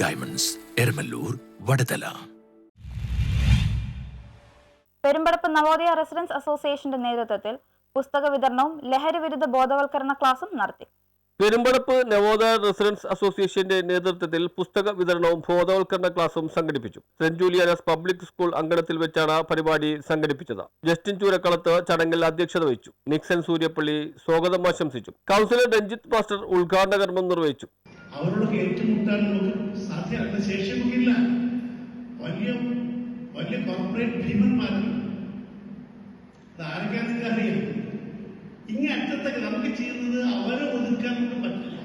Diamonds Eramallur Vadathala Perumpadappu Navodaya residents അസോസിയേഷന്റെ നേതൃത്വത്തിൽ പുസ്തക വിതരണവും ലഹരി വിരുദ്ധ ബോധവൽക്കരണ ക്ലാസും നടത്തി. പെരുമ്പടപ്പ് നവോദയ റെസിഡൻസ് അസോസിയേഷന്റെ നേതൃത്വത്തിൽ പുസ്തക വിതരണവും ബോധവൽക്കരണ ക്ലാസും സംഘടിപ്പിച്ചു. സെന്റ് ജൂലിയാനസ് പബ്ലിക് സ്കൂൾ അങ്കണത്തിൽ വെച്ചാണ് പരിപാടി സംഘടിപ്പിച്ചത്. ജസ്റ്റിൻ ചൂരക്കളത്ത് ചടങ്ങിൽ അധ്യക്ഷത വഹിച്ചു. നിക്സൺ സൂര്യപ്പള്ളി സ്വാഗതം ആശംസിച്ചു. കൗൺസിലർ രഞ്ജിത്ത് മാസ്റ്റർ ഉദ്ഘാടന കർമ്മം നിർവഹിച്ചു. അവരോടൊക്കെ ഏറ്റുമുട്ടാൻ നമുക്ക് സാധ്യമല്ല ശേഷി നമുക്കില്ല വലിയ വലിയ കോർപ്പറേറ്റ് ആരൊക്കെയാണ് നിങ്ങൾക്ക് അറിയാം ഇങ്ങനെ അറ്റത്തൊക്കെ നമുക്ക് ചെയ്യുന്നത് അവരെ ഒതുക്കാൻ നമുക്ക് പറ്റില്ല.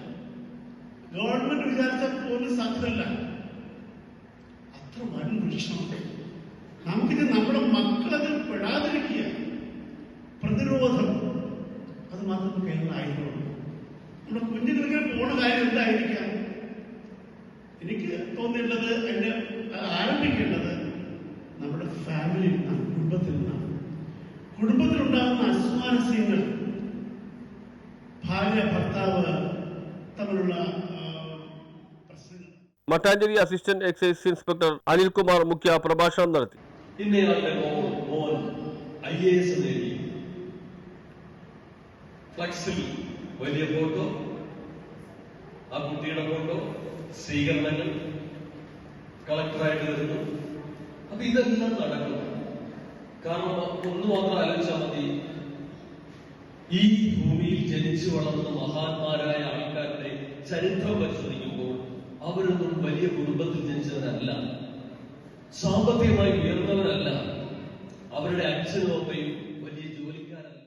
ഗവൺമെന്റ് വിചാരിച്ച പോലും സാധ്യമല്ല. അത്ര വൻ വൃക്ഷമാണ് നമുക്കിത് നമ്മുടെ മക്കളതിൽ പെടാതിരിക്കുക. പ്രതിരോധം. അത് മാത്രം കേരളം ആയിട്ടുള്ളൂ നമ്മുടെ കുഞ്ഞുങ്ങൾക്ക് പോണ കാര്യം എന്തായിരിക്കാം? എനിക്ക് തോന്നിയിട്ടുള്ളത് അതിന്റെ ആരംഭിക്കേണ്ടത് നമ്മുടെ ഫാമിലിയിൽ നിന്നാണ് കുടുംബത്തിൽ നിന്നാണ്. കുടുംബത്തിലുണ്ടാകുന്ന അസ്വാരസ്യങ്ങൾ ഭാര്യ ഭർത്താവ് തമ്മിലുള്ള Mattancherry assistant excise inspector Anilkumar മുഖ്യ പ്രഭാഷണം നടത്തി. ഇന്നയാളുടെ മോൻ മോൻ ഐ എ എസ് നേടി. ഫ്ലക്സിൽ വലിയ ഫോട്ടോ ആ കുട്ടിയുടെ ഫോട്ടോ സ്വീകരണങ്ങൾ കളക്ടറായിട്ട് വരുന്നു. അപ്പൊ ഇതെല്ലാം നടക്കുന്നു. കാരണം ഒന്ന് മാത്രം ആലോചിച്ചാൽ മതി. ഈ ഭൂമിയിൽ ജനിച്ചു വളർന്ന മഹാന്മാരായ ആൾക്കാരുടെ ചരിത്രം പരിശോധിക്കുമ്പോൾ അവരൊന്നും വലിയ കുടുംബത്തിൽ ജനിച്ചവരല്ല. സാമ്പത്തികമായി ഉയർന്നവരല്ല. അവരുടെ അച്ഛനും അമ്മയും വലിയ ജോലിക്കാരല്ല.